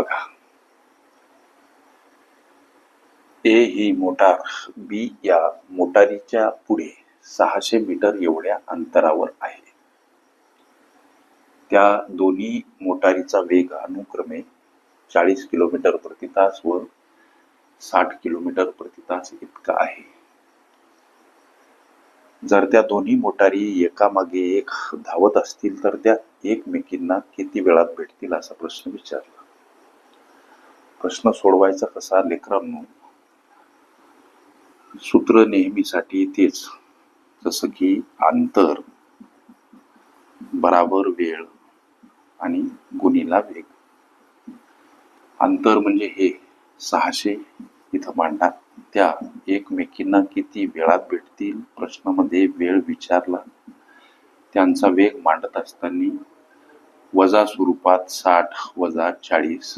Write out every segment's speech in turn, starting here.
बघा. ए ही मोटार बी या मोटारीच्या पुढे सहाशे मीटर एवढ्या अंतरावर आहे. त्या दोन्ही मोटारीचा वेग अनुक्रमे चाळीस किलोमीटर प्रति तास व साठ किलोमीटर प्रति तास इतका आहे. जर त्या दोन्ही मोटारी एकामागे एक धावत असतील तर त्या एकमेकींना किती वेळात भेटतील असा प्रश्न विचारला. प्रश्न सोडवायचा कसा लेकरांनो? सूत्र नेहमीसाठी तेच. जसं की अंतर बराबर वेळ आणि गुणीला वेग. अंतर म्हणजे हे. सहाशे इथं मांडणार. त्या एकमेकींना किती वेळात भेटतील? प्रश्नामध्ये वेळ विचारला. त्यांचा वेग मांडत असताना वजा स्वरूपात साठ वजा चाळीस.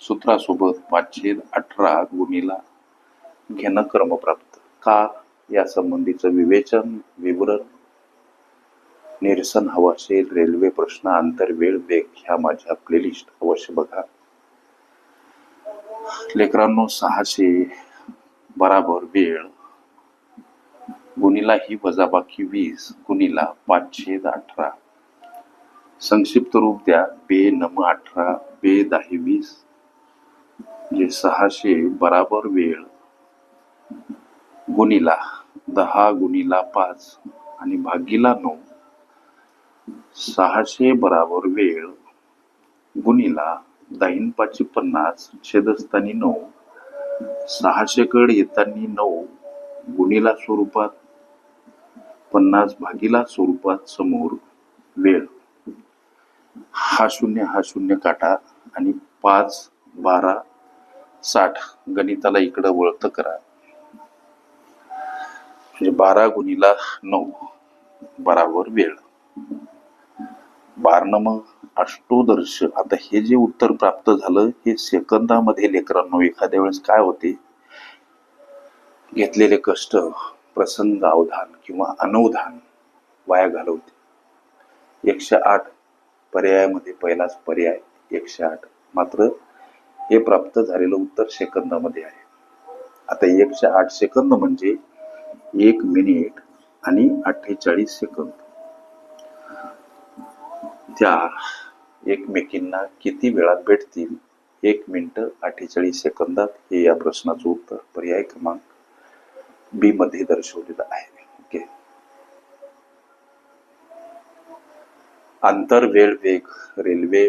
सूत्रासोबत पाचशे अठरा गुणीला घेणं क्रमप्राप्त. का या संबंधीचं विवेचन विवरण? निरसन हवं असेल रेल्वे प्रश्न अंतर वेळ वेग ह्या माझ्या प्लेलिस्ट अवश्य बघा. लेकरांनो सहाशे बराबर वेळ. गुणीला ही वजाबाकी वीस गुणीला पाचशे अठरा. संक्षिप्त रूप द्या. बे नम अठरा बे दहा वीस. म्हणजे सहाशे बराबर वेळ. गुणीला दहा गुणीला पाच आणि भागीला नऊ. सहाशे बराबर वेळ. गुणीला दाहीन पाचशे पन्नास छेदस्थानी नऊ. सहाशे कड येतानी नऊ. गुणीला स्वरूपात पन्नास भागीला स्वरूपात समोर वेळ. हा शून्य हा शून्य काटा आणि पाच बारा साठ गणिताला इकडं वळत करा. म्हणजे बारा गुणीला नऊ बराबर वेळ. बारनं मग अष्टोदर्श. आता हे जे उत्तर प्राप्त झालं हे सेकंदामध्ये लेकरांनो एखाद्या वेळेस काय होते? घेतलेले कष्ट प्रसंग अवधान किंवा अनवधान वाया घालवते. एकशे आठ पर्यायामध्ये पहिलाच पर्याय एकशे आठ. मात्र हे प्राप्त झालेलं उत्तर सेकंदामध्ये आहे. आता एकशे आठ सेकंद म्हणजे एक मिनिट आणि अठ्ठेचाळीस सेकंद. त्या एकमेकींना किती वेळात भेटतील? एक मिनिट अठ्ठेचाळीस सेकंदात? हे या प्रश्नाचं उत्तर पर्याय क्रमांक बी मध्ये दर्शवलेलं आहे. ओके आंतर वेळ वेग रेल्वे